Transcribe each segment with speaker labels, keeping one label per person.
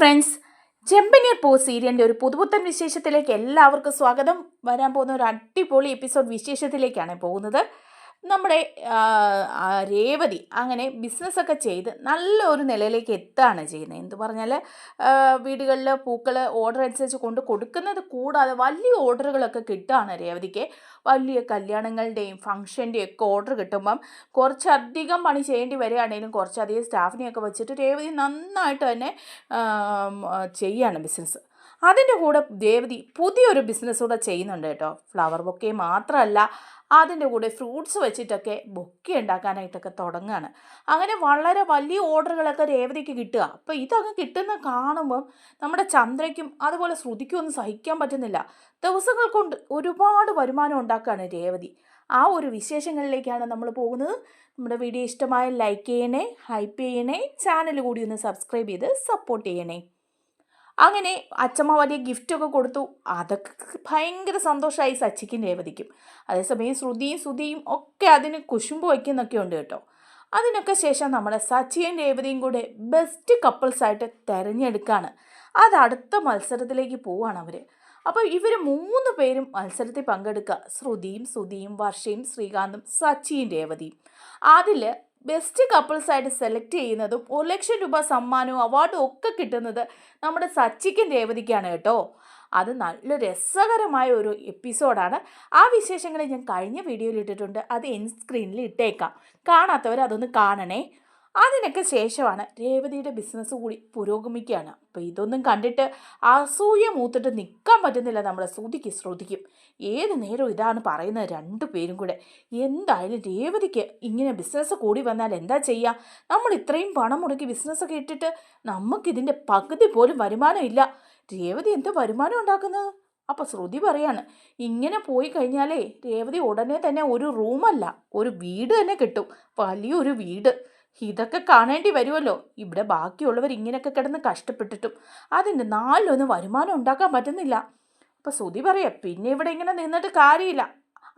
Speaker 1: Friends ചെമ്പനീർ പൂ സീരിയലിന്റെ ഒരു പുതുപുത്തൻ വിശേഷത്തിലേക്ക് എല്ലാവർക്കും സ്വാഗതം. വരാൻ പോകുന്ന ഒരു അടിപൊളി എപ്പിസോഡ് വിശേഷത്തിലേക്കാണ് പോകുന്നത്. നമ്മുടെ രേവതി അങ്ങനെ ബിസിനസ്സൊക്കെ ചെയ്ത് നല്ല ഒരു നിലയിലേക്ക് എത്തുകയാണ് ചെയ്യുന്നത്? എന്ത് പറഞ്ഞാൽ വീടുകളിൽ പൂക്കൾ ഓർഡർ അനുസരിച്ച് കൊണ്ട് കൊടുക്കുന്നത് കൂടാതെ വലിയ ഓർഡറുകളൊക്കെ കിട്ടുകയാണ് രേവതിക്ക്. വലിയ കല്യാണങ്ങളുടെയും ഫംഗ്ഷന്റെയും ഒക്കെ ഓർഡർ കിട്ടുമ്പം കുറച്ചധികം പണി ചെയ്യേണ്ടി വരികയാണെങ്കിലും കുറച്ചധികം സ്റ്റാഫിനെയൊക്കെ വെച്ചിട്ട് രേവതി നന്നായിട്ട് തന്നെ ചെയ്യുകയാണ് ബിസിനസ് അതിന്റെ കൂടെ ദേവതി പുതിയൊരു ബിസിനസ് കൂടെ ചെയ്യുന്നുണ്ട് കേട്ടോ. ഫ്ലവർ ബൊക്കെ മാത്രമല്ല അതിന്റെ കൂടെ ഫ്രൂട്ട്സ് വെച്ചിട്ടൊക്കെ ബൊക്കെ ഉണ്ടാക്കാനായിട്ടൊക്കെ തുടങ്ങുകയാണ് അങ്ങനെ വളരെ വലിയ ഓർഡറുകളൊക്കെ രേവതിക്ക് കിട്ടുക. അപ്പോൾ ഇതൊക്കെ കിട്ടുന്ന കാണുമ്പം നമ്മുടെ ചന്ദ്രയ്ക്കും അതുപോലെ ശ്രുതിക്കും ഒന്നും സഹിക്കാൻ പറ്റുന്നില്ല. ദിവസങ്ങൾ കൊണ്ട് ഒരുപാട് വരുമാനം ഉണ്ടാക്കുകയാണ് രേവതി. ആ ഒരു വിശേഷങ്ങളിലേക്കാണ് നമ്മൾ പോകുന്നത്. നമ്മുടെ വീഡിയോ ഇഷ്ടമായ ലൈക്ക് ചെയ്യണേ ഹൈപ്പ് ചെയ്യണേ ചാനൽ കൂടി ഒന്ന് സബ്സ്ക്രൈബ് ചെയ്ത് സപ്പോർട്ട് ചെയ്യണേ. അങ്ങനെ അച്ഛമ്മ വലിയ ഗിഫ്റ്റൊക്കെ കൊടുത്തു. അതൊക്കെ ഭയങ്കര സന്തോഷമായി സച്ചിക്കും രേവതിക്കും. അതേസമയം ശ്രുതിയും ശ്രുതിയും ഒക്കെ അതിന് കുശുമ്പ് വയ്ക്കുന്നൊക്കെ ഉണ്ട് കേട്ടോ. അതിനൊക്കെ ശേഷം നമ്മുടെ സച്ചിയും രേവതിയും കൂടെ ബെസ്റ്റ് കപ്പിൾസായിട്ട് തിരഞ്ഞെടുക്കുകയാണ് അത് അടുത്ത മത്സരത്തിലേക്ക് പോവാണ് അവർ അപ്പോൾ ഇവർ മൂന്ന് പേരും മത്സരത്തിൽ പങ്കെടുക്കുക. ശ്രുതിയും ശ്രുതിയും വർഷയും ശ്രീകാന്തും സച്ചിയും രേവതിയും. അതിൽ ബെസ്റ്റ് കപ്പിൾസായിട്ട് സെലക്ട് ചെയ്യുന്നതും ഒരു ലക്ഷം രൂപ സമ്മാനവും അവാർഡും ഒക്കെ കിട്ടുന്നത് നമ്മുടെ സച്ചിക്കും രേവതിക്കാണ് കേട്ടോ. അത് നല്ല രസകരമായ ഒരു എപ്പിസോഡാണ് ആ വിശേഷങ്ങൾ ഞാൻ കഴിഞ്ഞ വീഡിയോയിൽ ഇട്ടിട്ടുണ്ട്. അത് എൻ സ്ക്രീനിൽ ഇട്ടേക്കാം. കാണാത്തവർ അതൊന്ന് കാണണേ. അതിനൊക്കെ ശേഷമാണ് രേവതിയുടെ ബിസിനസ് കൂടി പുരോഗമിക്കുകയാണ്. അപ്പോൾ ഇതൊന്നും കണ്ടിട്ട് അസൂയ മൂത്തിട്ട് നിൽക്കാൻ പറ്റുന്നില്ല. നമ്മുടെ ശ്രുതിക്ക് ശ്രുതിക്കും. ഏത് നേരവും ഇതാണ് പറയുന്നത് രണ്ടു പേരും കൂടെ. എന്തായാലും രേവതിക്ക് ഇങ്ങനെ ബിസിനസ് കൂടി വന്നാൽ എന്താ ചെയ്യുക നമ്മൾ ഇത്രയും പണം മുടക്കി ബിസിനസ്സൊക്കെ ഇട്ടിട്ട് നമുക്കിതിന്റെ പകുതി പോലും വരുമാനം ഇല്ല. രേവതി എന്ത് വരുമാനം ഉണ്ടാക്കുന്നത് അപ്പോൾ ശ്രുതി പറയാണ് ഇങ്ങനെ പോയി കഴിഞ്ഞാലേ രേവതി ഉടനെ തന്നെ ഒരു റൂമല്ല ഒരു വീട് തന്നെ കിട്ടും. വലിയൊരു വീട്. ഇതൊക്കെ കാണേണ്ടി വരുമല്ലോ ഇവിടെ ബാക്കിയുള്ളവർ ഇങ്ങനെയൊക്കെ കിടന്ന് കഷ്ടപ്പെട്ടിട്ടും അതിന്റെ നാലിലൊന്നും വരുമാനം ഉണ്ടാക്കാൻ പറ്റുന്നില്ല. അപ്പോൾ ശ്രുതി പറയാം പിന്നെ ഇവിടെ ഇങ്ങനെ നിന്നിട്ട് കാര്യമില്ല.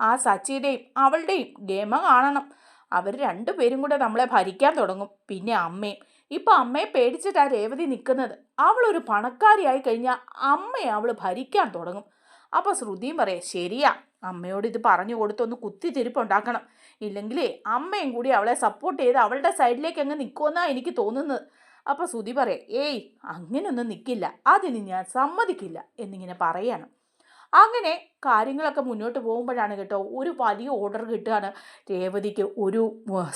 Speaker 1: ആ സച്ചിയുടെയും അവളുടെയും ഗെയിമ കാണണം. അവർ രണ്ടുപേരും കൂടെ നമ്മളെ ഭരിക്കാൻ തുടങ്ങും. പിന്നെ അമ്മയും. ഇപ്പം അമ്മയെ പേടിച്ചിട്ടാ രേവതി നിൽക്കുന്നത് അവളൊരു പണക്കാരിയായി കഴിഞ്ഞാൽ അമ്മയെ അവൾ ഭരിക്കാൻ തുടങ്ങും. അപ്പോൾ ശ്രുതിയും പറയാം ശരിയാ. അമ്മയോട് ഇത് പറഞ്ഞു കൊടുത്തൊന്ന് കുത്തിത്തിരിപ്പുണ്ടാക്കണം. ഇല്ലെങ്കിലേ അമ്മയും കൂടി അവളെ സപ്പോർട്ട് ചെയ്ത് അവളുടെ സൈഡിലേക്ക് അങ്ങ് നിൽക്കുമെന്നാണ് എനിക്ക് തോന്നുന്നത്. അപ്പോൾ ശ്രുതി പറയാം ഏയ് അങ്ങനെയൊന്നും നിൽക്കില്ല അതിന് ഞാൻ സമ്മതിക്കില്ല എന്നിങ്ങനെ പറയാണ്. അങ്ങനെ കാര്യങ്ങളൊക്കെ മുന്നോട്ട് പോകുമ്പോഴാണ് കേട്ടോ ഒരു വലിയ ഓർഡർ കിട്ടുകയാണ്. രേവതിക്ക് ഒരു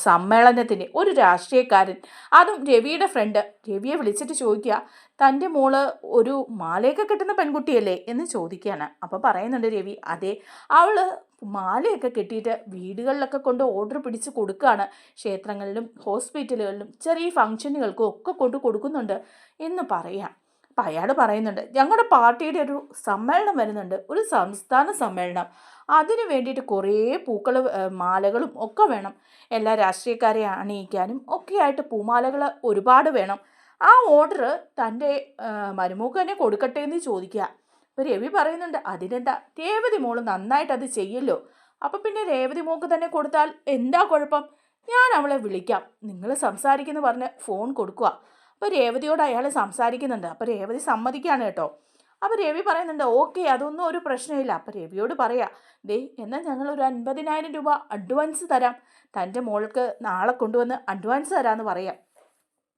Speaker 1: സമ്മേളനത്തിന്റെ ഒരു രാഷ്ട്രീയക്കാരൻ. അതും രവിയുടെ ഫ്രണ്ട് രവിയെ വിളിച്ചിട്ട് ചോദിക്കുക തന്റെ മോൾ ഒരു മാലയൊക്കെ കിട്ടുന്ന പെൺകുട്ടിയല്ലേ? എന്ന് ചോദിക്കുകയാണ്. അപ്പോൾ പറയുന്നുണ്ട് രവി അതെ അവൾ മാലയൊക്കെ കെട്ടിയിട്ട് വീടുകളിലൊക്കെ കൊണ്ട് ഓർഡർ പിടിച്ച് കൊടുക്കുകയാണ് ക്ഷേത്രങ്ങളിലും ഹോസ്പിറ്റലുകളിലും ചെറിയ ഫംഗ്ഷനുകൾക്കും ഒക്കെ കൊണ്ട് കൊടുക്കുന്നുണ്ട് എന്ന് പറയാം. അപ്പം അയാൾ പറയുന്നുണ്ട് ഞങ്ങളുടെ പാർട്ടിയുടെ ഒരു സമ്മേളനം വരുന്നുണ്ട് ഒരു സംസ്ഥാന സമ്മേളനം. അതിന് വേണ്ടിയിട്ട് കുറേ പൂക്കൾ മാലകളും ഒക്കെ വേണം. എല്ലാ രാഷ്ട്രീയക്കാരെ അണിയിക്കാനും ഒക്കെയായിട്ട് പൂമാലകൾ ഒരുപാട് വേണം. ആ ഓർഡർ തന്റെ മരുമൂക്ക് തന്നെ കൊടുക്കട്ടെ എന്ന് ചോദിക്കുക അപ്പോൾ രവി പറയുന്നുണ്ട് അതിനെന്താ? രേവതി മോൾ നന്നായിട്ട് അത് ചെയ്യല്ലോ. അപ്പം പിന്നെ രേവതി മോക്ക് തന്നെ കൊടുത്താൽ എന്താ കുഴപ്പം? ഞാൻ അവളെ വിളിക്കാം. നിങ്ങൾ സംസാരിക്കുന്നു പറഞ്ഞ് ഫോൺ കൊടുക്കുക അപ്പോൾ രേവതിയോട് അയാൾ സംസാരിക്കുന്നുണ്ട്. അപ്പോൾ രേവതി സമ്മതിക്കുകയാണ് കേട്ടോ. അപ്പോൾ രവി പറയുന്നുണ്ട് ഓക്കെ അതൊന്നും ഒരു പ്രശ്നമില്ല. അപ്പോൾ രവിയോട് പറയാം ദേ എന്നാൽ ഞങ്ങൾ ഒരു അൻപതിനായിരം രൂപ അഡ്വാൻസ് തരാം. തന്റെ മോൾക്ക് നാളെ കൊണ്ടുവന്ന് അഡ്വാൻസ് തരാമെന്ന് പറയാം.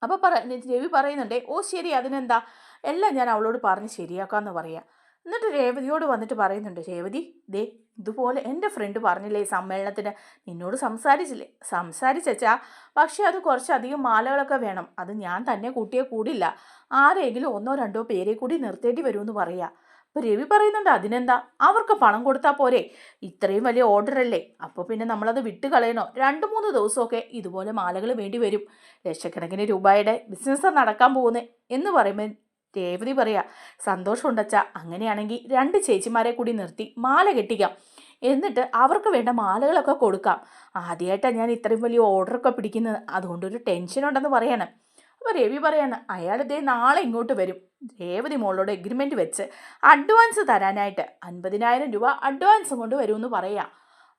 Speaker 1: അപ്പോൾ പറ രവി പറയുന്നുണ്ടേ ഓ ശരി അതിനെന്താ? എല്ലാം ഞാൻ അവളോട് പറഞ്ഞ് ശരിയാക്കാമെന്ന് പറയാം. എന്നിട്ട് രേവതിയോട് വന്നിട്ട് പറയുന്നുണ്ട് രേവതി ദേ ഇതുപോലെ എന്റെ ഫ്രണ്ട് പറഞ്ഞില്ലേ സമ്മേളനത്തിന്? നിന്നോട് സംസാരിച്ചില്ലേ? സംസാരിച്ചാ പക്ഷേ അത് കുറച്ചധികം മാലകളൊക്കെ വേണം. അത് ഞാൻ തന്നെ കൂട്ടിയേ കൂടില്ല. ആരെങ്കിലും ഒന്നോ രണ്ടോ പേരെ കൂടി നിർത്തേണ്ടി വരുമെന്ന് പറയാം. അപ്പോൾ രവി പറയുന്നുണ്ട് അതിനെന്താ? അവർക്ക് പണം കൊടുത്താൽ പോരെ. ഇത്രയും വലിയ ഓർഡർ അല്ലേ? അപ്പോൾ പിന്നെ നമ്മളത് വിട്ട് കളയണോ രണ്ട് മൂന്ന് ദിവസമൊക്കെ ഇതുപോലെ മാലകൾ വേണ്ടി വരും. ലക്ഷക്കണക്കിന് രൂപയുടെ ബിസിനസ് നടക്കാൻ പോകുന്നത് എന്ന് പറയുമ്പോൾ രേവതി പറയാ സന്തോഷമുണ്ടച്ച അങ്ങനെയാണെങ്കിൽ രണ്ട് ചേച്ചിമാരെ കൂടി നിർത്തി മാല കെട്ടിക്കാം. എന്നിട്ട് അവർക്ക് വേണ്ട മാലകളൊക്കെ കൊടുക്കാം. ആദ്യമായിട്ടാണ് ഞാൻ ഇത്രയും വലിയ ഓർഡറൊക്കെ പിടിക്കുന്നത്. അതുകൊണ്ടൊരു ടെൻഷൻ ഉണ്ടെന്ന് പറയാണ്. അപ്പോൾ രവി പറയാണ് അയാൾ ഇതേ നാളെ ഇങ്ങോട്ട് വരും. രേവതി മോളോട് എഗ്രിമെന്റ് വെച്ച് അഡ്വാൻസ് തരാനായിട്ട് അൻപതിനായിരം രൂപ അഡ്വാൻസ് കൊണ്ട് വരുമെന്ന് പറയാം.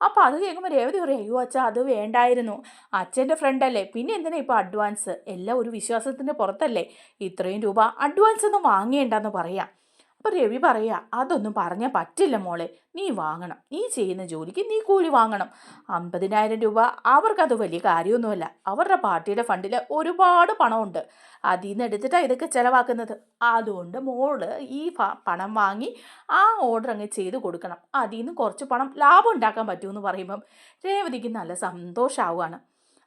Speaker 1: അപ്പോൾ അത് കേൾക്കുമ്പോൾ രേവതി പറയും അയ്യോ അച്ഛാ അത് വേണ്ടായിരുന്നു. അച്ഛന്റെ ഫ്രണ്ടല്ലേ പിന്നെ എന്തിനാ ഇപ്പോൾ അഡ്വാൻസ് എല്ലാം ഒരു വിശ്വാസത്തിന്റെ പുറത്തല്ലേ? ഇത്രയും രൂപ അഡ്വാൻസ് ഒന്നും വാങ്ങേണ്ടെന്ന് പറയാം. അപ്പോൾ രവി പറയുക അതൊന്നും പറഞ്ഞാൽ പറ്റില്ല മോളെ. നീ വാങ്ങണം. നീ ചെയ്യുന്ന ജോലിക്ക് നീ കൂലി വാങ്ങണം. അമ്പതിനായിരം രൂപ അവർക്കത് വലിയ കാര്യമൊന്നുമല്ല. അവരുടെ പാർട്ടിയുടെ ഫണ്ടിൽ ഒരുപാട് പണമുണ്ട്. അതിൽ നിന്ന് എടുത്തിട്ടാണ് ഇതൊക്കെ ചിലവാക്കുന്നത്. അതുകൊണ്ട് മോൾ ഈ പണം വാങ്ങി ആ ഓർഡർ അങ്ങ് ചെയ്ത് കൊടുക്കണം. അതിൽ നിന്ന് കുറച്ച് പണം ലാഭം ഉണ്ടാക്കാൻ പറ്റുമെന്ന് പറയുമ്പം രേവതിക്ക് നല്ല സന്തോഷമാവുകയാണ്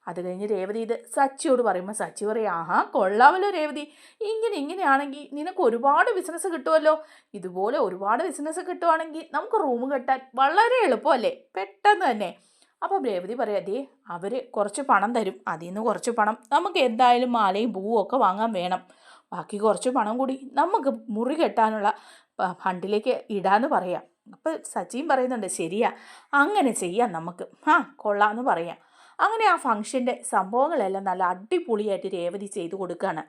Speaker 1: അത് കഴിഞ്ഞ് രേവതി ഇത് സച്ചിയോട് പറയുമ്പോൾ സച്ചി പറയും ആഹാ കൊള്ളാമല്ലോ രേവതി. ഇങ്ങനെ ഇങ്ങനെയാണെങ്കിൽ നിനക്ക് ഒരുപാട് ബിസിനസ് കിട്ടുമല്ലോ ഇതുപോലെ ഒരുപാട് ബിസിനസ് കിട്ടുവാണെങ്കിൽ നമുക്ക് റൂം കെട്ടാൻ വളരെ എളുപ്പമല്ലേ? പെട്ടെന്ന് തന്നെ. അപ്പം രേവതി പറയാം അതേ അവർ കുറച്ച് പണം തരും. അതിൽ നിന്ന് കുറച്ച് പണം നമുക്ക് എന്തായാലും മാലയും പൂവും ഒക്കെ വാങ്ങാൻ വേണം. ബാക്കി കുറച്ച് പണം കൂടി നമുക്ക് മുറി കെട്ടാനുള്ള ഫണ്ടിലേക്ക് ഇടാന്ന് പറയാം. അപ്പോൾ സച്ചിയും പറയുന്നുണ്ട് ശരിയാ അങ്ങനെ ചെയ്യാം നമുക്ക്. ആ കൊള്ളാമെന്ന് പറയാം. അങ്ങനെ ആ ഫംഗ്ഷന്റെ സംഭവങ്ങളെല്ലാം നല്ല അടിപൊളിയായിട്ട് രേവതി ചെയ്തു കൊടുക്കുകയാണ്.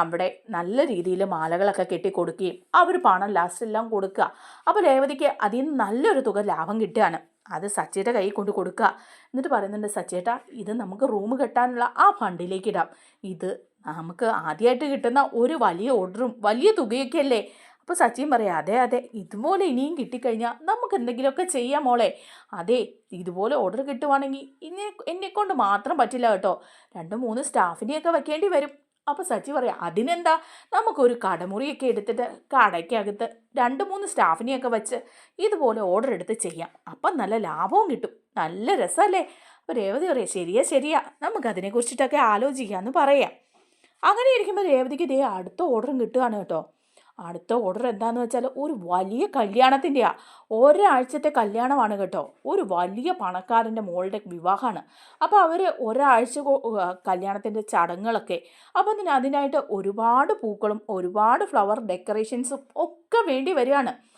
Speaker 1: അവിടെ നല്ല രീതിയിൽ മാലകളൊക്കെ കെട്ടി കൊടുക്കുകയും അവർ പണം ലാസ്റ്റ് എല്ലാം കൊടുക്കുക. അപ്പോൾ രേവതിക്ക് അതിൽ നിന്ന് നല്ലൊരു തുക ലാഭം കിട്ടുകയാണ്. അത് സച്ചേട്ട കയ്യിൽ കൊണ്ട് കൊടുക്കുക. എന്നിട്ട് പറയുന്നുണ്ട് സച്ചേട്ട ഇത് നമുക്ക് റൂം കെട്ടാനുള്ള ആ ഫണ്ടിലേക്ക് ഇടാം. ഇത് നമുക്ക് ആദ്യമായിട്ട് കിട്ടുന്ന ഒരു വലിയ ഓർഡറും വലിയ തുകയൊക്കെ അല്ലേ? അപ്പോൾ സച്ചിൻ പറയാം അതെ അതെ ഇതുപോലെ ഇനിയും കിട്ടിക്കഴിഞ്ഞാൽ നമുക്ക് എന്തെങ്കിലുമൊക്കെ ചെയ്യാം മോളെ. അതെ ഇതുപോലെ ഓർഡർ കിട്ടുവാണെങ്കിൽ ഇനി എന്നെക്കൊണ്ട് മാത്രം പറ്റില്ല കേട്ടോ. രണ്ട് മൂന്ന് സ്റ്റാഫിനെയൊക്കെ വെക്കേണ്ടി വരും. അപ്പോൾ സച്ചി പറയാം അതിനെന്താ? നമുക്കൊരു കടമുറിയൊക്കെ എടുത്തിട്ട് കടയ്ക്കകത്ത് രണ്ട് മൂന്ന് സ്റ്റാഫിനെയൊക്കെ വെച്ച് ഇതുപോലെ ഓർഡർ എടുത്ത് ചെയ്യാം. അപ്പം നല്ല ലാഭവും കിട്ടും. നല്ല രസമല്ലേ അപ്പോൾ രേവതി പറയാം ശരിയാ ശരിയാ. നമുക്കതിനെക്കുറിച്ചിട്ടൊക്കെ ആലോചിക്കാമെന്ന് പറയാം. അങ്ങനെ ഇരിക്കുമ്പോൾ രേവതിക്ക് ഇതേ അടുത്ത ഓർഡറും കിട്ടുകയാണ് കേട്ടോ. അടുത്ത ഓർഡർ എന്താണെന്ന് വെച്ചാൽ ഒരു വലിയ കല്യാണത്തിന്റെയാ. ഒരാഴ്ചത്തെ കല്യാണമാണ് കേട്ടോ. ഒരു വലിയ പണക്കാരന്റെ മോളുടെ വിവാഹമാണ്. അപ്പോൾ അവർ ഒരാഴ്ച കല്യാണത്തിന്റെ ചടങ്ങുകളൊക്കെ. അപ്പോൾ അതിന് അതിനായിട്ട് ഒരുപാട് പൂക്കളും ഒരുപാട് ഫ്ലവർ ഡെക്കറേഷൻസും ഒക്കെ വേണ്ടി വരികയാണ്.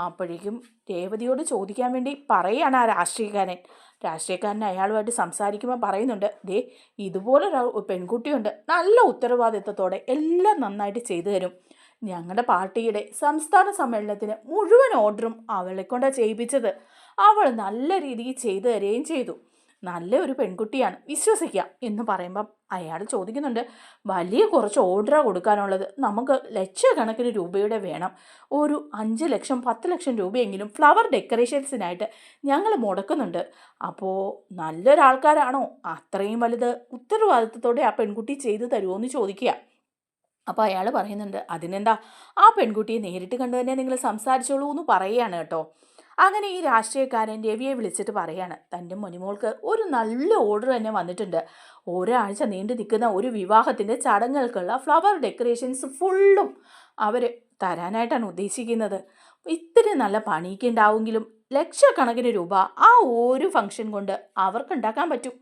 Speaker 1: അപ്പോഴേക്കും രേവതിയോട് ചോദിക്കാൻ വേണ്ടി പറയുകയാണ് ആ രാഷ്ട്രീയക്കാരൻ. രാഷ്ട്രീയക്കാരൻ അയാളുമായിട്ട് സംസാരിക്കുമ്പോൾ പറയുന്നുണ്ട് ദേ ഇതുപോലൊരു പെൺകുട്ടിയുണ്ട്. നല്ല ഉത്തരവാദിത്തത്തോടെ എല്ലാം നന്നായിട്ട് ചെയ്തു തരും. ഞങ്ങളുടെ പാർട്ടിയുടെ സംസ്ഥാന സമ്മേളനത്തിന് മുഴുവൻ ഓർഡറും അവളെ കൊണ്ടാണ് ചെയ്യിപ്പിച്ചത്. അവൾ നല്ല രീതിയിൽ ചെയ്തു തരികയും ചെയ്തു. നല്ല ഒരു പെൺകുട്ടിയാണ് വിശ്വസിക്കാം എന്ന് പറയുമ്പം അയാൾ ചോദിക്കുന്നുണ്ട് വലിയ കുറച്ച് ഓർഡറാണ് കൊടുക്കാനുള്ളത്. നമുക്ക് ലക്ഷക്കണക്കിന് രൂപയുടെ വേണം. ഒരു അഞ്ച് ലക്ഷം പത്ത് ലക്ഷം രൂപയെങ്കിലും ഫ്ലവർ ഡെക്കറേഷൻസിനായിട്ട് ഞങ്ങൾ മുടക്കുന്നുണ്ട്. അപ്പോൾ നല്ലൊരാൾക്കാരാണോ? അത്രയും വലുത് ഉത്തരവാദിത്വത്തോടെ ആ പെൺകുട്ടി ചെയ്തു തരുമോ എന്ന് ചോദിക്കുക. അപ്പോൾ അയാൾ പറയുന്നുണ്ട് അതിനെന്താ? ആ പെൺകുട്ടിയെ നേരിട്ട് കണ്ടു തന്നെ നിങ്ങൾ സംസാരിച്ചോളൂ എന്ന് പറയുകയാണ് കേട്ടോ. അങ്ങനെ ഈ രാഷ്ട്രീയക്കാരൻ രവിയെ വിളിച്ചിട്ട് പറയാണ് തന്റെ മൊനിമോൾക്ക് ഒരു നല്ല ഓർഡർ തന്നെ വന്നിട്ടുണ്ട്. ഒരാഴ്ച നീണ്ടു നിൽക്കുന്ന ഒരു വിവാഹത്തിന്റെ ചടങ്ങുകൾക്കുള്ള ഫ്ലവർ ഡെക്കറേഷൻസ് ഫുള്ളും അവർ തരാനായിട്ടാണ് ഉദ്ദേശിക്കുന്നത്. ഇത്തിരി നല്ല പണിയൊക്കെ ഉണ്ടാവുമെങ്കിലും ലക്ഷക്കണക്കിന് രൂപ ആ ഒരു ഫംഗ്ഷൻ കൊണ്ട് അവർക്ക് ഉണ്ടാക്കാൻ പറ്റും.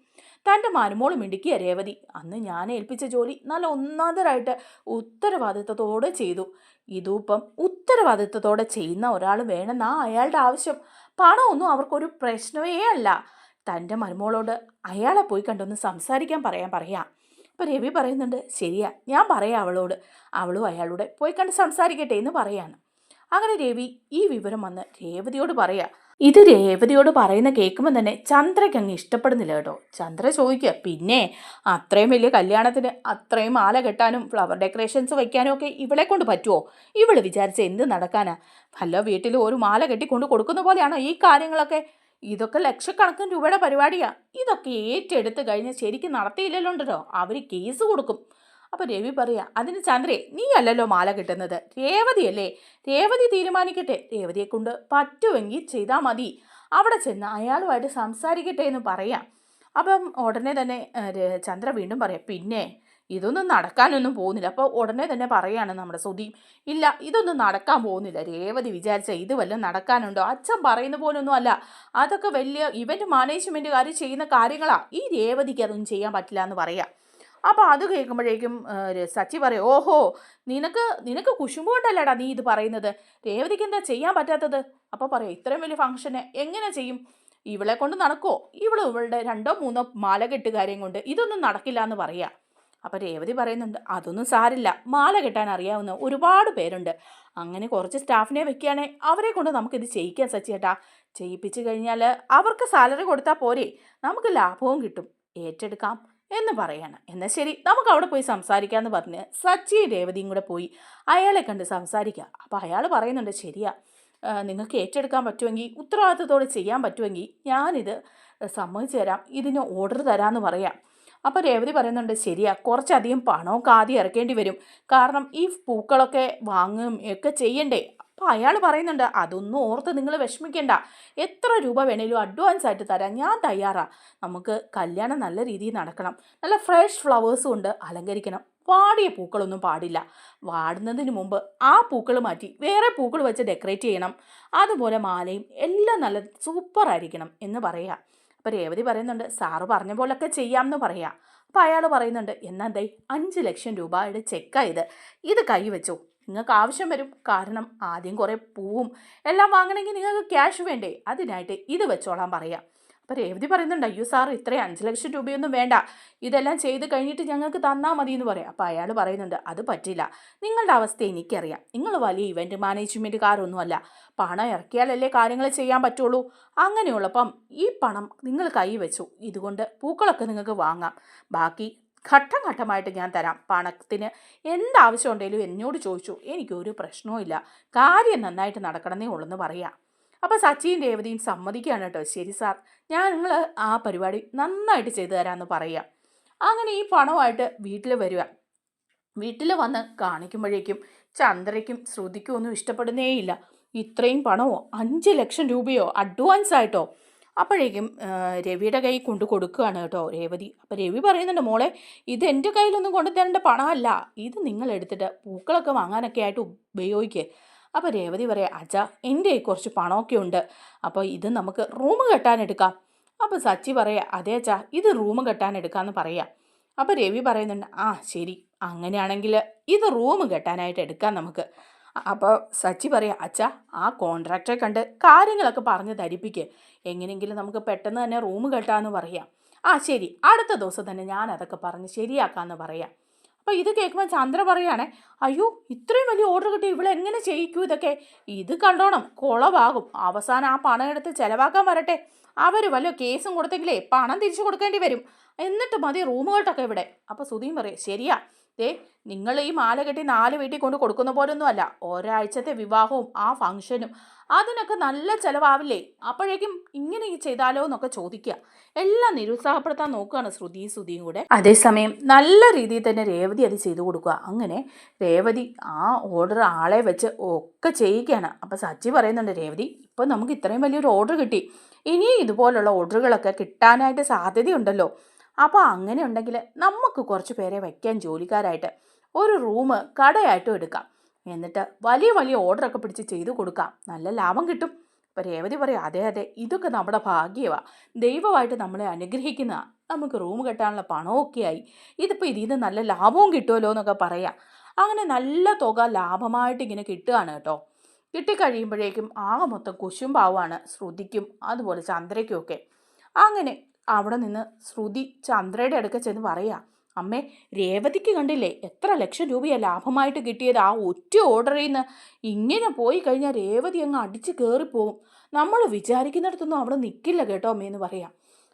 Speaker 1: തന്റെ മരുമോൾ മിടുക്കിയ രേവതി. അന്ന് ഞാൻ ഏൽപ്പിച്ച ജോലി നല്ല ഒന്നാന്തരായിട്ട് ഉത്തരവാദിത്തത്തോടെ ചെയ്തു. ഇതുപ്പം ഉത്തരവാദിത്തത്തോടെ ചെയ്യുന്ന ഒരാൾ വേണമെന്നാ അയാളുടെ ആവശ്യം. പണമൊന്നും അവർക്കൊരു പ്രശ്നമേ അല്ല. തന്റെ മരുമോളോട് അയാളെ പോയി കണ്ടൊന്ന് സംസാരിക്കാൻ പറയാൻ പറയാം. അപ്പോൾ രവി പറയുന്നുണ്ട് ശരിയാ ഞാൻ പറയാം അവളോട്. അവളും അയാളോട് പോയി കണ്ട് സംസാരിക്കട്ടെ എന്ന് പറയാണ്. അങ്ങനെ രവി ഈ വിവരം വന്ന് രേവതിയോട് പറയാ ഇത് രേവതിയോട് പറയുന്ന കേൾക്കുമ്പോൾ തന്നെ ചന്ദ്രയ്ക്ക് അങ്ങ് ഇഷ്ടപ്പെടുന്നില്ല കേട്ടോ. ചന്ദ്ര ചോദിക്കുക പിന്നെ അത്രയും വലിയ കല്യാണത്തിന് അത്രയും മാല കെട്ടാനും ഫ്ലവർ ഡെക്കറേഷൻസ് വയ്ക്കാനും ഒക്കെ ഇവളെ കൊണ്ട് പറ്റുമോ ഇവൾ വിചാരിച്ച എന്ത് നടക്കാനാ? വല്ല വീട്ടിൽ ഒരു മാല കെട്ടി കൊണ്ട് കൊടുക്കുന്ന പോലെയാണോ ഈ കാര്യങ്ങളൊക്കെ? ഇതൊക്കെ ലക്ഷക്കണക്കിന് രൂപയുടെ പരിപാടിയാ. ഇതൊക്കെ ഏറ്റെടുത്ത് കഴിഞ്ഞാൽ ശരിക്കും നടത്തിയില്ലല്ലോ ഉണ്ടല്ലോ അവർ കേസ് കൊടുക്കും. അപ്പോൾ രവി പറയാ അതിന് ചന്ദ്രേ നീ അല്ലല്ലോ മാല കിട്ടുന്നത്. രേവതിയല്ലേ? രേവതി തീരുമാനിക്കട്ടെ. രേവതിയെ കൊണ്ട് പറ്റുമെങ്കിൽ ചെയ്താൽ മതി. അവിടെ ചെന്ന് അയാളുമായിട്ട് സംസാരിക്കട്ടെ എന്ന് പറയാം. അപ്പം ഉടനെ തന്നെ ചന്ദ്ര വീണ്ടും പറയാം പിന്നെ ഇതൊന്നും നടക്കാനൊന്നും പോകുന്നില്ല. അപ്പോൾ ഉടനെ തന്നെ പറയാണ് നമ്മുടെ സുധി ഇല്ല ഇതൊന്നും നടക്കാൻ പോകുന്നില്ല. രേവതി വിചാരിച്ച ഇത് വല്ലതും നടക്കാനുണ്ടോ? അച്ഛൻ പറയുന്ന പോലൊന്നും അല്ല. അതൊക്കെ വലിയ ഇവന്റ് മാനേജ്മെന്റുകാർ ചെയ്യുന്ന കാര്യങ്ങളാണ് ഈ രേവതിക്ക് അതൊന്നും ചെയ്യാൻ പറ്റില്ല എന്ന് പറയാം. അപ്പോൾ അത് കേൾക്കുമ്പോഴേക്കും സച്ചി പറയും ഓഹോ നിനക്ക് നിനക്ക് കുശുമ്പ് നീ ഇത് പറയുന്നത്. രേവതിക്ക് എന്താ ചെയ്യാൻ പറ്റാത്തത്? അപ്പോൾ പറയാം ഇത്രയും വലിയ ഫംഗ്ഷന് എങ്ങനെ ചെയ്യും? ഇവളെ കൊണ്ട് നടക്കുമോ ഇവൾ ഇവളുടെ രണ്ടോ മൂന്നോ മാല കെട്ടുകാരെയും കൊണ്ട് ഇതൊന്നും നടക്കില്ല എന്ന് പറയാം. അപ്പോൾ രേവതി പറയുന്നുണ്ട് അതൊന്നും സാരില്ല. മാല കെട്ടാൻ അറിയാവുന്ന ഒരുപാട് പേരുണ്ട്. അങ്ങനെ കുറച്ച് സ്റ്റാഫിനെ വെക്കുകയാണെങ്കിൽ അവരെ കൊണ്ട് നമുക്കിത് ചെയ്യിക്കാൻ സച്ചിയേട്ടാ ചെയ്യിപ്പിച്ച് കഴിഞ്ഞാൽ അവർക്ക് സാലറി കൊടുത്താൽ പോരെ. നമുക്ക് ലാഭവും കിട്ടും. ഏറ്റെടുക്കാം. എന്ന് പറയാണ്. എന്നാൽ ശരി നമുക്ക് അവിടെ പോയി സംസാരിക്കാമെന്ന് പറഞ്ഞ് സച്ചി രേവതിയും കൂടെ പോയി അയാളെ കണ്ട് സംസാരിക്കുക അപ്പോൾ അയാൾ പറയുന്നുണ്ട് ശരിയാ നിങ്ങൾക്ക് ഏറ്റെടുക്കാൻ പറ്റുമെങ്കിൽ ഉത്തരവാദിത്തത്തോടെ ചെയ്യാൻ പറ്റുമെങ്കിൽ ഞാനിത് സമ്മതിച്ചു തരാം ഇതിന് ഓർഡർ തരാമെന്ന് പറയാം. അപ്പോൾ രേവതി പറയുന്നുണ്ട് ശരിയാ കുറച്ചധികം പണമൊക്കെ ആദ്യം ഇറക്കേണ്ടി വരും. കാരണം ഈ പൂക്കളൊക്കെ വാങ്ങുകയും ഒക്കെ ചെയ്യണ്ടേ അപ്പോൾ അയാൾ പറയുന്നുണ്ട് അതൊന്നും ഓർത്ത് നിങ്ങൾ വിഷമിക്കേണ്ട. എത്ര രൂപ വേണേലും അഡ്വാൻസ് ആയിട്ട് തരാം ഞാൻ തയ്യാറാണ് നമുക്ക് കല്യാണം നല്ല രീതിയിൽ നടക്കണം. നല്ല ഫ്രഷ് ഫ്ലവേഴ്സും ഉണ്ട് അലങ്കരിക്കണം. വാടിയ പൂക്കളൊന്നും പാടില്ല. വാടുന്നതിന് മുമ്പ് ആ പൂക്കൾ മാറ്റി വേറെ പൂക്കൾ വെച്ച് ഡെക്കറേറ്റ് ചെയ്യണം. അതുപോലെ മാലയും എല്ലാം നല്ല സൂപ്പർ ആയിരിക്കണം എന്ന് പറയാം. അപ്പോൾ രേവതി പറയുന്നുണ്ട് സാറ് പറഞ്ഞ പോലൊക്കെ ചെയ്യാമെന്ന് പറയാം. അപ്പോൾ അയാൾ പറയുന്നുണ്ട് എന്നാ ദേ അഞ്ച് ലക്ഷം രൂപയുടെ ചെക്കായത് ഇത്. കൈ വെച്ചോ നിങ്ങൾക്ക് ആവശ്യം വരും. കാരണം ആദ്യം കുറേ പൂവും എല്ലാം വാങ്ങണമെങ്കിൽ നിങ്ങൾക്ക് ക്യാഷ് വേണ്ടേ? അതിനായിട്ട് ഇത് വെച്ചോളാൻ പറയാം. അപ്പോൾ രേവതി പറയുന്നുണ്ട് അയ്യോ സാർ ഇത്രയും അഞ്ച് ലക്ഷം രൂപയൊന്നും വേണ്ട. ഇതെല്ലാം ചെയ്ത് കഴിഞ്ഞിട്ട് ഞങ്ങൾക്ക് തന്നാൽ മതി എന്ന് പറയാം. അപ്പോൾ അയാൾ പറയുന്നുണ്ട് അത് പറ്റില്ല. നിങ്ങളുടെ അവസ്ഥ എനിക്കറിയാം. നിങ്ങൾ വലിയ ഇവന്റ് മാനേജ്മെന്റുകാരൊന്നുമല്ല പണം ഇറക്കിയാലല്ലേ കാര്യങ്ങൾ ചെയ്യാൻ പറ്റുള്ളൂ. അങ്ങനെയുള്ളപ്പം ഈ പണം നിങ്ങൾ കൈ വെച്ചു ഇതുകൊണ്ട് പൂക്കളൊക്കെ നിങ്ങൾക്ക് വാങ്ങാം. ബാക്കി ഘട്ടം ഘട്ടമായിട്ട് ഞാൻ തരാം. പണത്തിന് എന്താവശ്യം ഉണ്ടെങ്കിലും എന്നോട് ചോദിച്ചു. എനിക്കൊരു പ്രശ്നവും ഇല്ല. കാര്യം നന്നായിട്ട് നടക്കണമെന്നേ ഉള്ളെന്ന് പറയാം. അപ്പോൾ സച്ചിയും രേവതിയും സമ്മതിക്കുകയാണ് കേട്ടോ. ശരി സാർ ഞാൻ നിങ്ങൾ ആ പരിപാടി നന്നായിട്ട് ചെയ്തു തരാമെന്ന് പറയാം. അങ്ങനെ ഈ പണമായിട്ട് വീട്ടിൽ വരിക. വീട്ടിൽ വന്ന് കാണിക്കുമ്പോഴേക്കും ചന്ദ്രയ്ക്കും ശ്രുതിക്കും ഒന്നും ഇഷ്ടപ്പെടുന്നേയില്ല. ഇത്രയും പണമോ? അഞ്ച് ലക്ഷം രൂപയോ? അഡ്വാൻസ് ആയിട്ടോ അപ്പോഴേക്കും രവിയുടെ കൈ കൊണ്ട് കൊടുക്കുകയാണ് കേട്ടോ രേവതി. അപ്പോൾ രവി പറയുന്നുണ്ട് മോളെ ഇത് എന്റെ കയ്യിലൊന്നും കൊണ്ടു തരേണ്ട പണമല്ല. ഇത് നിങ്ങൾ എടുത്തിട്ട് പൂക്കളൊക്കെ വാങ്ങാനൊക്കെ ആയിട്ട് ഉപയോഗിക്കുക അപ്പോൾ രേവതി പറയാം അച്ഛാ എന്റെ കുറച്ച് പണമൊക്കെ ഉണ്ട്. അപ്പോൾ ഇത് നമുക്ക് റൂം കെട്ടാനെടുക്കാം അപ്പോൾ സച്ചി പറയാം അതെ അച്ഛാ ഇത് റൂം കെട്ടാൻ എടുക്കാമെന്ന് പറയാം. അപ്പോൾ രവി പറയുന്നുണ്ട് ആ ശരി. അങ്ങനെയാണെങ്കിൽ ഇത് റൂം കെട്ടാനായിട്ട് എടുക്കാം നമുക്ക്. അപ്പോൾ സച്ചി പറയാം അച്ഛാ ആ കോൺട്രാക്ടറെ കണ്ട് കാര്യങ്ങളൊക്കെ പറഞ്ഞ് ധരിപ്പിക്ക്. എങ്ങനെയെങ്കിലും നമുക്ക് പെട്ടെന്ന് തന്നെ റൂം കെട്ടാമെന്ന് പറയാം. ആ ശരി. അടുത്ത ദിവസം തന്നെ ഞാൻ അതൊക്കെ പറഞ്ഞ് ശരിയാക്കാമെന്ന് പറയാം. അപ്പോൾ ഇത് കേൾക്കുമ്പോൾ ചന്ദ്ര പറയുകയാണേ അയ്യോ ഇത്രയും വലിയ ഓർഡർ കിട്ടി ഇവിടെ എങ്ങനെ ചെയ്യിക്കൂ ഇതൊക്കെ? ഇത് കണ്ടോണം കുളവാകും. അവസാനം ആ പണം എടുത്ത് ചിലവാക്കാൻ വരട്ടെ. അവർ വല്ല കേസും കൊടുത്തെങ്കിലേ പണം തിരിച്ചു കൊടുക്കേണ്ടി വരും. എന്നിട്ട് മതി റൂമുകൾട്ടൊക്കെ ഇവിടെ. അപ്പോൾ സുധീം പറയും ശരിയാ. ദേ നിങ്ങൾ ഈ മാല കെട്ടി നാല് വീട്ടിൽ കൊണ്ട് കൊടുക്കുന്ന പോലൊന്നും അല്ല ഒരാഴ്ചത്തെ വിവാഹവും ആ ഫംഗ്ഷനും അതിനൊക്കെ നല്ല ചിലവാവില്ലേ? അപ്പോഴേക്കും ഇങ്ങനെ ചെയ്താലോ എന്നൊക്കെ ചോദിക്കുക. എല്ലാം നിരുത്സാഹപ്പെടുത്താൻ നോക്കുകയാണ് ശ്രുതിയും ശ്രുതിയും കൂടെ. അതേസമയം നല്ല രീതിയിൽ തന്നെ രേവതി അത് ചെയ്തു കൊടുക്കുക. അങ്ങനെ രേവതി ആ ഓർഡർ ആളെ വെച്ച് ഒക്കെ ചെയ്യുകയാണ് അപ്പോൾ സച്ചി പറയുന്നുണ്ട് രേവതി ഇപ്പോൾ നമുക്ക് ഇത്രയും വലിയൊരു ഓർഡർ കിട്ടി. ഇനിയും ഇതുപോലുള്ള ഓർഡറുകളൊക്കെ കിട്ടാനായിട്ട് സാധ്യതയുണ്ടല്ലോ. അപ്പോൾ അങ്ങനെ ഉണ്ടെങ്കിൽ നമുക്ക് കുറച്ച് പേരെ വയ്ക്കാൻ ജോലിക്കാരായിട്ട് ഒരു റൂം കടയായിട്ടും എടുക്കാം. എന്നിട്ട് വലിയ വലിയ ഓർഡറൊക്കെ പിടിച്ച് ചെയ്തു കൊടുക്കാം. നല്ല ലാഭം കിട്ടും. അപ്പോൾ രേവതി പറയും അതെ അതെ ഇതൊക്കെ നമ്മുടെ ഭാഗ്യമാണ് ദൈവമായിട്ട് നമ്മളെ അനുഗ്രഹിക്കുന്ന നമുക്ക് റൂം കെട്ടാനുള്ള പണമൊക്കെ ആയി ഇതിപ്പോൾ ഇതിൽ നിന്ന് നല്ല ലാഭവും കിട്ടുമല്ലോ എന്നൊക്കെ പറയാം. അങ്ങനെ നല്ല തുക ലാഭമായിട്ട് ഇങ്ങനെ കിട്ടുകയാണ് കേട്ടോ. കിട്ടിക്കഴിയുമ്പോഴേക്കും ആകെ മൊത്തം കുശുംബാവാണ് ശ്രുതിക്കും അതുപോലെ ചന്ദ്രയ്ക്കും ഒക്കെ. അങ്ങനെ അവിടെ നിന്ന് ശ്രുതി ചന്ദ്രയുടെ അടുക്ക ചെന്ന് പറയാ അമ്മേ രേവതിക്ക് കണ്ടില്ലേ എത്ര ലക്ഷം രൂപയാണ് ലാഭമായിട്ട് കിട്ടിയത്? ആ ഒറ്റ ഓർഡറിൽ നിന്ന് ഇങ്ങനെ പോയി കഴിഞ്ഞാൽ രേവതി അങ്ങ് അടിച്ച് കയറിപ്പോവും നമ്മൾ വിചാരിക്കുന്നിടത്തൊന്നും അവിടെ നിൽക്കില്ല കേട്ടോ അമ്മയെന്ന് പറയാം.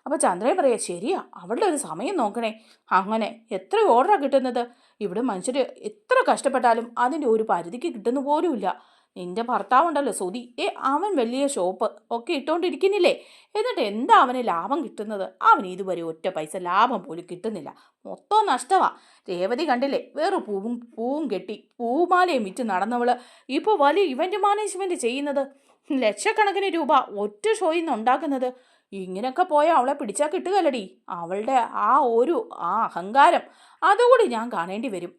Speaker 1: അപ്പോൾ ചന്ദ്രൻ പറയാ ശരിയാ അവളുടെ ഒരു സമയം നോക്കണേ. അങ്ങനെ എത്ര ഓർഡറാണ് കിട്ടുന്നത്? ഇവിടെ മനുഷ്യർ എത്ര കഷ്ടപ്പെട്ടാലും അതിന്റെ ഒരു പരിധിക്ക് കിട്ടുന്ന പോലുമില്ല നിന്റെ ഭർത്താവുണ്ടല്ലോ സുതി ഏ അവൻ വലിയ ഷോപ്പ് ഒക്കെ ഇട്ടുകൊണ്ടിരിക്കുന്നില്ലേ എന്നിട്ട് എന്താ അവന് ലാഭം കിട്ടുന്നത്? അവന് ഇതുവരെ ഒറ്റ പൈസ ലാഭം പോലും കിട്ടുന്നില്ല. മൊത്തം നഷ്ടമാ രേവതി കണ്ടില്ലേ? വേറെ പൂവും പൂവും കെട്ടി പൂമാലയും വിറ്റ് നടന്നവൾ. ഇപ്പോൾ വലിയ ഇവന്റ് മാനേജ്മെന്റ് ചെയ്യുന്നത്? ലക്ഷക്കണക്കിന് രൂപ ഒറ്റ ഷോയിൽ നിന്ന് ഉണ്ടാക്കുന്നത്. ഇങ്ങനെയൊക്കെ പോയാൽ അവളെ പിടിച്ചാൽ കിട്ടുകയല്ലടി. അവളുടെ ആ ഒരു ആ അഹങ്കാരം. അതുകൂടി ഞാൻ കാണേണ്ടി വരും.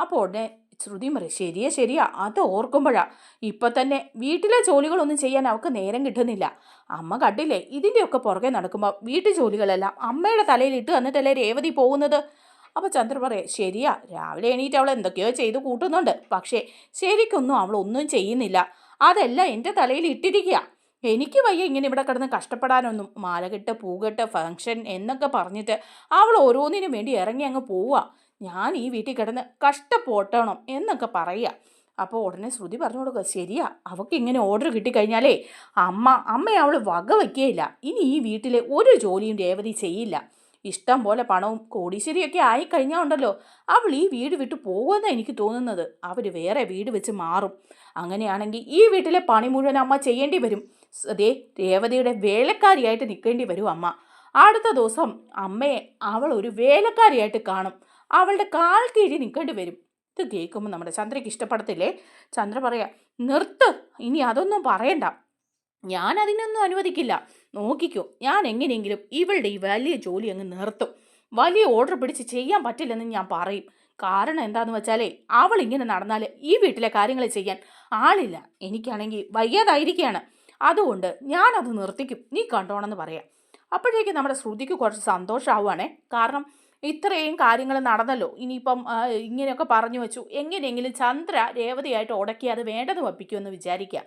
Speaker 1: അപ്പോൾ ഉടനെ ശ്രുതി മറി ശരിയാ ശരിയാ അത് ഓർക്കുമ്പോഴാ. ഇപ്പൊ തന്നെ വീട്ടിലെ ജോലികളൊന്നും ചെയ്യാൻ അവൾക്ക് നേരം കിട്ടുന്നില്ല. അമ്മ കണ്ടില്ലേ ഇതിന്റെയൊക്കെ പുറകെ നടക്കുമ്പോൾ വീട്ടു ജോലികളെല്ലാം അമ്മയുടെ തലയിൽ ഇട്ട് തന്നിട്ടല്ലേ രേവതി പോകുന്നത്? അപ്പോൾ ചന്ദ്ര പറയാം ശരിയാ രാവിലെ എണീറ്റ് അവൾ എന്തൊക്കെയോ ചെയ്ത് കൂട്ടുന്നുണ്ട്. പക്ഷേ ശരിക്കൊന്നും അവൾ ഒന്നും ചെയ്യുന്നില്ല. അതെല്ലാം എന്റെ തലയിൽ ഇട്ടിരിക്കുക എനിക്ക് വയ്യ ഇങ്ങനെ ഇവിടെ കിടന്ന് കഷ്ടപ്പെടാനൊന്നും. മാലകെട്ട് പൂകെട്ട് ഫങ്ഷൻ എന്നൊക്കെ പറഞ്ഞിട്ട് അവൾ ഓരോന്നിനും വേണ്ടി ഇറങ്ങി അങ്ങ് പോവുക. ഞാൻ ഈ വീട്ടിൽ കിടന്ന് കഷ്ടപ്പോട്ടണം എന്നൊക്കെ പറയുക. അപ്പോൾ ഉടനെ ശ്രുതി പറഞ്ഞു കൊടുക്കുക ശരിയാ അവൾക്ക് ഇങ്ങനെ ഓർഡർ കിട്ടിക്കഴിഞ്ഞാലേ അമ്മ അമ്മയെ അവൾ വക വയ്ക്കുകയില്ല ഇനി ഈ വീട്ടിലെ ഒരു ജോലിയും രേവതി ചെയ്യില്ല. ഇഷ്ടം പോലെ പണവും കോടീശ്വരിയൊക്കെ ആയിക്കഴിഞ്ഞാൽ ഉണ്ടല്ലോ അവൾ ഈ വീട് വിട്ടു പോകുമെന്നാണ് എനിക്ക് തോന്നുന്നത്. അവർ വേറെ വീട് വെച്ച് മാറും. അങ്ങനെയാണെങ്കിൽ ഈ വീട്ടിലെ പണി മുഴുവൻ അമ്മ ചെയ്യേണ്ടി വരും. അതേ രേവതിയുടെ വേലക്കാരിയായിട്ട് നിൽക്കേണ്ടി വരും അമ്മ. അടുത്ത ദിവസം അമ്മയെ അവൾ ഒരു വേലക്കാരിയായിട്ട് കാണും. അവളുടെ കാൽ കീഴി നിൽക്കേണ്ടി വരും. ഇത് കേൾക്കുമ്പോൾ നമ്മുടെ ചന്ദ്രയ്ക്ക് ഇഷ്ടപ്പെടത്തില്ലേ? ചന്ദ്ര പറയാ നിർത്ത് ഇനി അതൊന്നും പറയണ്ട. ഞാൻ അതിനൊന്നും അനുവദിക്കില്ല. നോക്കിക്കോ ഞാൻ എങ്ങനെയെങ്കിലും ഇവളുടെ ഈ വലിയ ജോലി അങ്ങ് നിർത്തും. വലിയ ഓർഡർ പിടിച്ച് ചെയ്യാൻ പറ്റില്ലെന്ന് ഞാൻ പറയും. കാരണം എന്താണെന്ന് വെച്ചാലേ അവൾ ഇങ്ങനെ നടന്നാൽ ഈ വീട്ടിലെ കാര്യങ്ങൾ ചെയ്യാൻ ആളില്ല. എനിക്കാണെങ്കിൽ വയ്യാതായിരിക്കുകയാണ് അതുകൊണ്ട് ഞാനത് നിർത്തിക്കും. നീ കണ്ടോണെന്ന് പറയാം. അപ്പോഴേക്കും നമ്മുടെ ശ്രുതിക്ക് കുറച്ച് സന്തോഷമാവുകയാണേ കാരണം ഇത്രയും കാര്യങ്ങൾ നടന്നല്ലോ. ഇനിയിപ്പം ഇങ്ങനെയൊക്കെ പറഞ്ഞു വെച്ചു. എങ്ങനെയെങ്കിലും ചന്ദ്ര രേവതിയായിട്ട് ഉടക്കി അത് വേണ്ടത് വപ്പിക്കുമെന്ന് വിചാരിക്കുക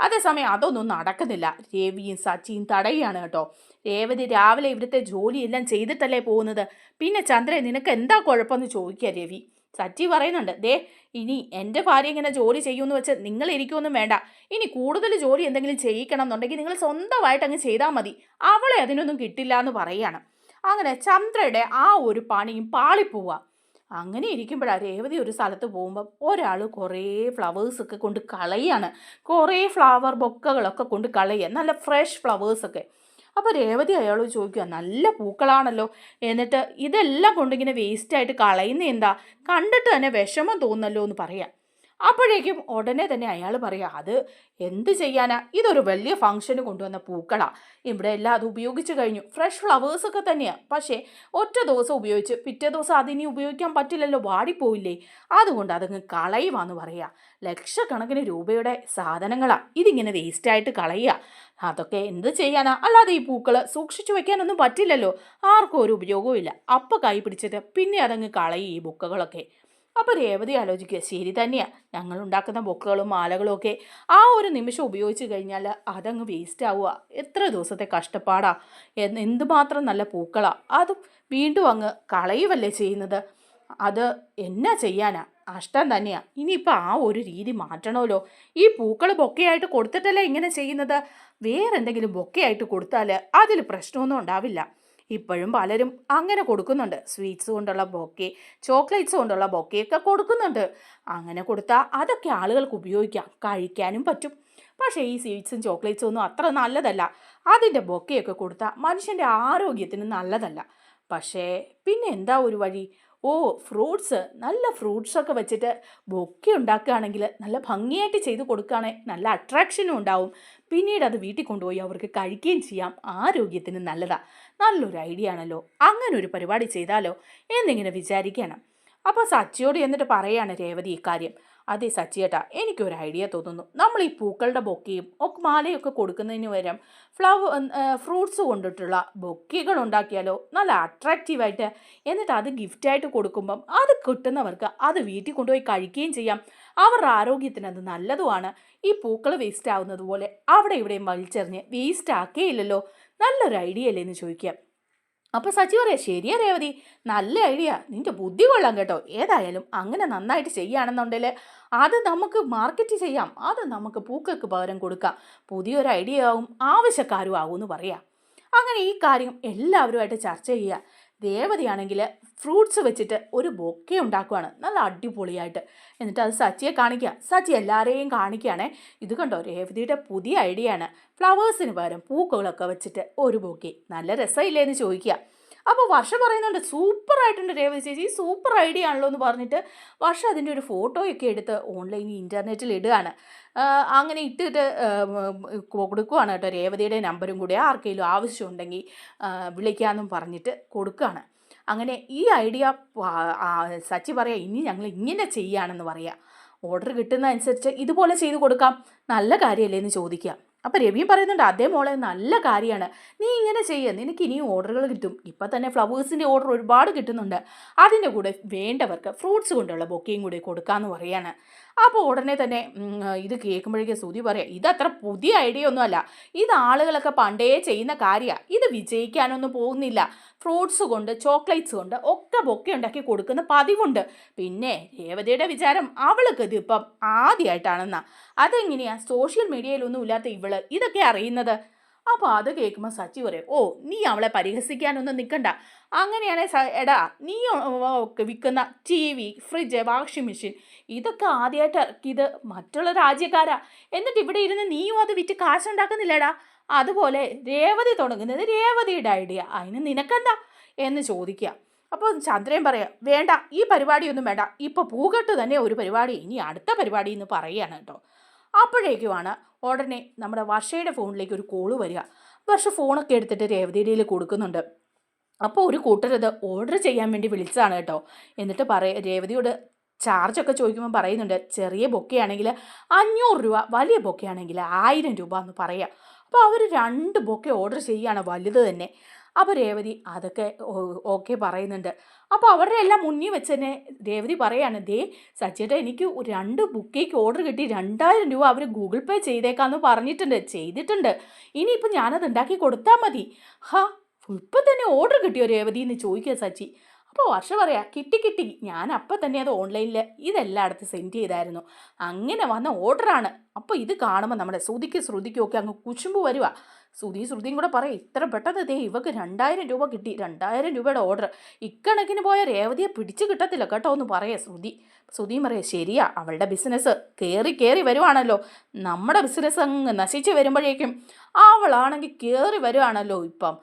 Speaker 1: അതേസമയം അതൊന്നും നടക്കുന്നില്ല. രേവിയും സച്ചിയും തടയുകയാണ് കേട്ടോ. രേവതി രാവിലെ ഇവിടുത്തെ ജോലിയെല്ലാം ചെയ്തിട്ടല്ലേ പോകുന്നത്? പിന്നെ ചന്ദ്ര നിനക്ക് എന്താ കുഴപ്പമെന്ന് ചോദിക്കുക രവി. സച്ചി പറയുന്നുണ്ട് ദേ ഇനി എന്റെ ഭാര്യ ഇങ്ങനെ ജോലി ചെയ്യുമെന്ന് വെച്ച് നിങ്ങൾ ഇരിക്കുമൊന്നും വേണ്ട. ഇനി കൂടുതൽ ജോലി എന്തെങ്കിലും ചെയ്യിക്കണം എന്നുണ്ടെങ്കിൽ നിങ്ങൾ സ്വന്തമായിട്ട് അങ്ങ് ചെയ്താൽ മതി. അവളെ അതിനൊന്നും കിട്ടില്ല എന്ന് പറയുകയാണ്. അങ്ങനെ ചന്ദ്രയുടെ ആ ഒരു പണിയും പാളിപ്പോവുക അങ്ങനെ ഇരിക്കുമ്പോഴാണ് രേവതി ഒരു സ്ഥലത്ത് പോകുമ്പം ഒരാൾ കുറേ ഫ്ലവേഴ്സൊക്കെ കൊണ്ട് കളയാണ്. കുറേ ഫ്ലവർ ബൊക്കകളൊക്കെ കൊണ്ട് കളയുക നല്ല ഫ്രഷ് ഫ്ലവേഴ്സൊക്കെ അപ്പോൾ രേവതി അയാൾ ചോദിക്കുക നല്ല പൂക്കളാണല്ലോ. എന്നിട്ട് ഇതെല്ലാം കൊണ്ടിങ്ങനെ വേസ്റ്റായിട്ട് കളയുന്ന എന്താ കണ്ടിട്ട് തന്നെ വിഷമം തോന്നല്ലോ എന്ന് പറയാം. അപ്പോഴേക്കും ഉടനെ തന്നെ അയാൾ പറയാം അത് എന്ത് ചെയ്യാനാ? ഇതൊരു വലിയ ഫംഗ്ഷന് കൊണ്ടുവന്ന പൂക്കളാ. ഇവിടെ എല്ലാം അത് ഉപയോഗിച്ച് കഴിഞ്ഞു. ഫ്രഷ് ഫ്ലവേഴ്സ് ഒക്കെ തന്നെയാണ് പക്ഷേ ഒറ്റ ദിവസം ഉപയോഗിച്ച് പിറ്റേ ദിവസം അതിനി ഉപയോഗിക്കാൻ പറ്റില്ലല്ലോ വാടിപ്പോയില്ലേ? അതുകൊണ്ട് അതങ്ങ് കളയുവാന്ന് പറയാ. ലക്ഷക്കണക്കിന് രൂപയുടെ സാധനങ്ങളാ. ഇതിങ്ങനെ വേസ്റ്റായിട്ട് കളയുക. അതൊക്കെ എന്ത് ചെയ്യാനാ? അല്ലാതെ ഈ പൂക്കൾ സൂക്ഷിച്ചു വെക്കാനൊന്നും പറ്റില്ലല്ലോ. ആർക്കും ഒരു ഉപയോഗവും ഇല്ല. അപ്പം കൈ പിടിച്ചിട്ട് പിന്നെ അതങ്ങ് കളയും ഈ ബുക്കുകളൊക്കെ. അപ്പോൾ രേവതി ആലോചിക്കുക ശരി തന്നെയാണ് ഞങ്ങൾ ഉണ്ടാക്കുന്ന ബൊക്കുകളും മാലകളും ഒക്കെ ആ ഒരു നിമിഷം ഉപയോഗിച്ച് കഴിഞ്ഞാൽ അതങ്ങ് വേസ്റ്റ് ആവുക. എത്ര ദിവസത്തെ കഷ്ടപ്പാടാ. എന്തുമാത്രം നല്ല പൂക്കളാ. അതും വീണ്ടും അങ്ങ് കളയുവല്ലേ ചെയ്യുന്നത്? അത് എന്നാ ചെയ്യാനാ? അഷ്ടം തന്നെയാണ് ഇനിയിപ്പോൾ ആ ഒരു രീതി മാറ്റണമല്ലോ. ഈ പൂക്കൾ ബൊക്കയായിട്ട് കൊടുത്തിട്ടല്ലേ ഇങ്ങനെ ചെയ്യുന്നത്? വേറെന്തെങ്കിലും ബൊക്കയായിട്ട് കൊടുത്താൽ അതിൽ പ്രശ്നമൊന്നും ഉണ്ടാവില്ല. ഇപ്പോഴും പലരും അങ്ങനെ കൊടുക്കുന്നുണ്ട്. സ്വീറ്റ്സ് കൊണ്ടുള്ള ബൊക്കെ ചോക്ലേറ്റ്സ് കൊണ്ടുള്ള ബൊക്കെയൊക്കെ കൊടുക്കുന്നുണ്ട്. അങ്ങനെ കൊടുത്താൽ അതൊക്കെ ആളുകൾക്ക് ഉപയോഗിക്കാം കഴിക്കാനും പറ്റും. പക്ഷേ ഈ സ്വീറ്റ്സും ചോക്ലേറ്റ്സും ഒന്നും അത്ര നല്ലതല്ല. അതിന്റെ ബൊക്കെയൊക്കെ കൊടുത്താൽ മനുഷ്യന്റെ ആരോഗ്യത്തിന് നല്ലതല്ല. പക്ഷേ പിന്നെ എന്താ ഒരു വഴി? ഓ ഫ്രൂട്ട്സ് നല്ല ഫ്രൂട്ട്സൊക്കെ വെച്ചിട്ട് ബൊക്കെ ഉണ്ടാക്കുകയാണെങ്കിൽ നല്ല ഭംഗിയായിട്ട് ചെയ്ത് കൊടുക്കുകയാണെങ്കിൽ നല്ല അട്രാക്ഷനും ഉണ്ടാവും. പിന്നീട് അത് വീട്ടിൽ കൊണ്ടുപോയി അവർക്ക് കഴിക്കുകയും ചെയ്യാം. ആരോഗ്യത്തിന് നല്ലതാണ് നല്ലൊരു ഐഡിയ ആണല്ലോ. അങ്ങനെ ഒരു പരിപാടി ചെയ്താലോ എന്നിങ്ങനെ വിചാരിക്കണം. അപ്പോൾ സച്ചിയോട് എന്നിട്ട് പറയാണ് രേവതി ഇക്കാര്യം. അതെ സച്ചിയേട്ടാ എനിക്കൊരു ഐഡിയ തോന്നുന്നു. നമ്മൾ ഈ പൂക്കളുടെ ബൊക്കയും ഒക്കെ മാലയൊക്കെ കൊടുക്കുന്നതിന് പകരം ഫ്ലവർ ഫ്രൂട്ട്സ് കൊണ്ടിട്ടുള്ള ബൊക്കകൾ ഉണ്ടാക്കിയാലോ? നല്ല അട്രാക്റ്റീവായിട്ട് എന്നിട്ട് അത് ഗിഫ്റ്റായിട്ട് കൊടുക്കുമ്പം അത് കിട്ടുന്നവർക്ക് അത് വീട്ടിൽ കൊണ്ടുപോയി കഴിക്കുകയും ചെയ്യാം. അവരുടെ ആരോഗ്യത്തിന് അത് നല്ലതുമാണ്. ഈ പൂക്കൾ വേസ്റ്റ് ആവുന്നത് പോലെ അവിടെ ഇവിടെയും വലിച്ചെറിഞ്ഞ് വേസ്റ്റ് ആക്കേയില്ലല്ലോ. നല്ലൊരു ഐഡിയ അല്ലേ എന്ന് ചോദിക്കാം. അപ്പോൾ സച്ചി പറയാം ശരിയാ രേവതി നല്ല ഐഡിയ നിന്റെ ബുദ്ധി കൊള്ളാം കേട്ടോ. ഏതായാലും അങ്ങനെ നന്നായിട്ട് ചെയ്യുകയാണെന്നുണ്ടെങ്കിൽ അത് നമുക്ക് മാർക്കറ്റ് ചെയ്യാം. അത് നമുക്ക് പൂക്കൾക്ക് പകരം കൊടുക്കാം. പുതിയൊരു ഐഡിയ ആവും ആവശ്യക്കാരും ആവും എന്ന് പറയാം. അങ്ങനെ ഈ കാര്യം എല്ലാവരുമായിട്ട് ചർച്ച ചെയ്യുക. രേവതിയാണെങ്കിൽ ഫ്രൂട്ട്സ് വെച്ചിട്ട് ഒരു ബൊക്കെ ഉണ്ടാക്കുവാണ്. നല്ല അടിപൊളിയായിട്ട്. എന്നിട്ട് അത് സച്ചിയെ കാണിക്കുക സച്ചി എല്ലാവരെയും കാണിക്കുകയാണേ ഇത് കണ്ടോ? രേവതിയുടെ പുതിയ ഐഡിയ ആണ്. ഫ്ലവേഴ്സിന് പകരം പൂക്കളൊക്കെ വെച്ചിട്ട് ഒരു ബൊക്കെ. നല്ല രസമില്ലേ എന്ന് ചോദിക്കുക അപ്പോൾ വർഷ പറയുന്നുണ്ട് സൂപ്പർ ആയിട്ടുണ്ട് രേവതി ചേച്ചി സൂപ്പർ ഐഡിയ ആണല്ലോ എന്ന് പറഞ്ഞിട്ട് വർഷ അതിന്റെ ഒരു ഫോട്ടോയൊക്കെ എടുത്ത് ഓൺലൈനിൽ ഇന്റർനെറ്റിൽ ഇടുകയാണ്. അങ്ങനെ ഇട്ടിട്ട് കൊടുക്കുകയാണ് കേട്ടോ. രേവതിയുടെ നമ്പരും കൂടി ആർക്കെങ്കിലും ആവശ്യമുണ്ടെങ്കിൽ വിളിക്കാമെന്നും പറഞ്ഞിട്ട് കൊടുക്കുകയാണ്. അങ്ങനെ ഈ ഐഡിയ സച്ചി പറയാം ഇനി ഞങ്ങൾ ഇങ്ങനെ ചെയ്യുകയാണെന്ന് പറയാം. ഓർഡർ കിട്ടുന്ന അനുസരിച്ച് ഇതുപോലെ ചെയ്ത് കൊടുക്കാം. നല്ല കാര്യമല്ലേ? എന്ന് ചോദിക്കുക. അപ്പോൾ രവിയും പറയുന്നുണ്ട് അതേ മോളെ നല്ല കാര്യമാണ് നീ ഇങ്ങനെ ചെയ്യുക നിനക്ക് ഇനിയും ഓർഡറുകൾ കിട്ടും. ഇപ്പം തന്നെ ഫ്ലവേഴ്സിന്റെ ഓർഡർ ഒരുപാട് കിട്ടുന്നുണ്ട്. അതിന്റെ കൂടെ വേണ്ടവർക്ക് ഫ്രൂട്ട്സ് കൊണ്ടുള്ള ബൊക്കെയും കൂടി കൊടുക്കാമെന്ന് പറയാണ്. അപ്പോൾ ഉടനെ തന്നെ ഇത് കേൾക്കുമ്പോഴേക്കും സുതി പറയാം ഇതത്ര പുതിയ ഐഡിയ ഒന്നുമല്ല ഇത് ആളുകളൊക്കെ പണ്ടേ ചെയ്യുന്ന കാര്യമാണ് ഇത് വിജയിക്കാനൊന്നും പോകുന്നില്ല. ഫ്രൂട്ട്സ് കൊണ്ട് ചോക്ലേറ്റ്സ് കൊണ്ട് ഒക്കെ ബൊക്കെ ഉണ്ടാക്കി കൊടുക്കുന്ന പതിവുണ്ട്. പിന്നെ രേവതിയുടെ വിചാരം അവൾക്ക് ഇത് ഇപ്പം ആദ്യമായിട്ടാണെന്നാ അതെങ്ങനെയാ? സോഷ്യൽ മീഡിയയിലൊന്നും ഇല്ലാത്ത ഇവൾ ഇതൊക്കെ അറിയുന്നത്? അപ്പോൾ അത് കേൾക്കുമ്പോൾ സച്ചി പറയും ഓ നീ അവളെ പരിഹസിക്കാനൊന്നും നിൽക്കണ്ട അങ്ങനെയാണെ എടാ നീ വിൽക്കുന്ന T V fridge washing machine ഇതൊക്കെ ആദ്യമായിട്ട് ഇറക്കിയത് മറ്റുള്ള രാജ്യക്കാരാ. എന്നിട്ട് ഇവിടെ ഇരുന്ന് നീയും അത് വിറ്റ് കാശുണ്ടാക്കുന്നില്ലടാ. അതുപോലെ രേവതി തുടങ്ങുന്നത് രേവതിയുടെ ഐഡിയ അതിന് നിനക്കെന്താ? എന്ന് ചോദിക്കുക. അപ്പോൾ ചന്ദ്രൻ പറയാം വേണ്ട ഈ പരിപാടിയൊന്നും വേണ്ട. ഇപ്പോൾ പൂകെട്ട് തന്നെ ഒരു പരിപാടി ഇനി അടുത്ത പരിപാടി എന്ന് പറയുകയാണ് കേട്ടോ. അപ്പോഴേക്കുമാണ് ഉടനെ നമ്മുടെ വർഷയുടെ ഫോണിലേക്ക് ഒരു കോൾ വരിക. വർഷ ഫോണൊക്കെ എടുത്തിട്ട് രേവതിയുടെ കയ്യിൽ കൊടുക്കുന്നുണ്ട്. അപ്പോൾ ഒരു കൂട്ടരത് ഓർഡർ ചെയ്യാൻ വേണ്ടി വിളിച്ചതാണ് കേട്ടോ. എന്നിട്ട് പറയ രേവതിയോട് ചാർജൊക്കെ ചോദിക്കുമ്പോൾ പറയുന്നുണ്ട് ചെറിയ ബൊക്കെയാണെങ്കിൽ അഞ്ഞൂറ് രൂപ വലിയ ബൊക്കെയാണെങ്കിൽ ആയിരം രൂപ എന്ന് പറയാം. അപ്പോൾ അവർ രണ്ട് ബൊക്കെ ഓർഡർ ചെയ്യുകയാണ് വലുത് തന്നെ. അപ്പോൾ രേവതി അതൊക്കെ ഓക്കെ പറയുന്നുണ്ട്. അപ്പോൾ അവരുടെ എല്ലാം മുന്നിൽ വെച്ച് തന്നെ രേവതി പറയാണ് ദേ സച്ചേട്ടാ എനിക്ക് രണ്ട് ബുക്കേക്ക് ഓർഡർ കിട്ടി രണ്ടായിരം രൂപ അവർ ഗൂഗിൾ പേ ചെയ്തേക്കാന്ന് പറഞ്ഞിട്ടുണ്ട് ചെയ്തിട്ടുണ്ട്. ഇനിയിപ്പോൾ ഞാനത് ഉണ്ടാക്കി കൊടുത്താൽ മതി. ഹാ ഇപ്പം തന്നെ ഓർഡർ കിട്ടിയോ രേവതി എന്ന് ചോദിക്കുക സച്ചി. അപ്പോൾ വർഷ പറയാ കിട്ടി കിട്ടി. ഞാൻ അപ്പം തന്നെ അത് ഓൺലൈനിൽ ഇതെല്ലായിടത്ത് സെൻഡ് ചെയ്തായിരുന്നു. അങ്ങനെ വന്ന ഓർഡറാണ്. അപ്പോൾ ഇത് കാണുമ്പോൾ നമ്മുടെ ശ്രുതിക്ക് ശ്രുതിക്കും ഒക്കെ അങ്ങ് കുശുമ്പ് വരുക ശ്രുതി ശ്രുതിയും കൂടെ പറയാം ഇത്ര പെട്ടെന്ന് ദേ ഇവക്ക് രണ്ടായിരം രൂപ കിട്ടി. രണ്ടായിരം രൂപയുടെ ഓർഡർ. ഇക്കണക്കിന് പോയ രേവതിയെ പിടിച്ചു കിട്ടത്തില്ല കേട്ടോ എന്ന് പറയാം ശ്രുതി. ശ്രുതിയും പറയാം ശരിയാ അവളുടെ ബിസിനസ് കയറി കയറി വരുവാണല്ലോ. നമ്മുടെ ബിസിനസ് അങ്ങ് നശിച്ച് വരുമ്പോഴേക്കും അവളാണെങ്കിൽ കയറി വരുവാണല്ലോ ഇപ്പം.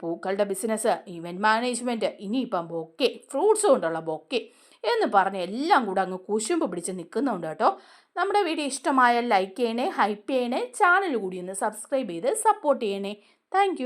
Speaker 1: പൂക്കളുടെ ബിസിനസ് ഇവന്റ് മാനേജ്മെന്റ് ഇനിയിപ്പം ബൊക്കെ ഫ്രൂട്ട്സ് കൊണ്ടുള്ള ബൊക്കെ എന്ന് പറഞ്ഞ് എല്ലാം കൂടെ അങ്ങ് കുശുമ്പ് പിടിച്ച് നിൽക്കുന്നുണ്ട് കേട്ടോ. നമ്മുടെ വീഡിയോ ഇഷ്ടമായാൽ ലൈക്ക് ചെയ്യണേ ഹൈപ്പ് ചെയ്യണേ ചാനൽ കൂടി ഒന്ന് സബ്സ്ക്രൈബ് ചെയ്ത് സപ്പോർട്ട് ചെയ്യണേ. താങ്ക്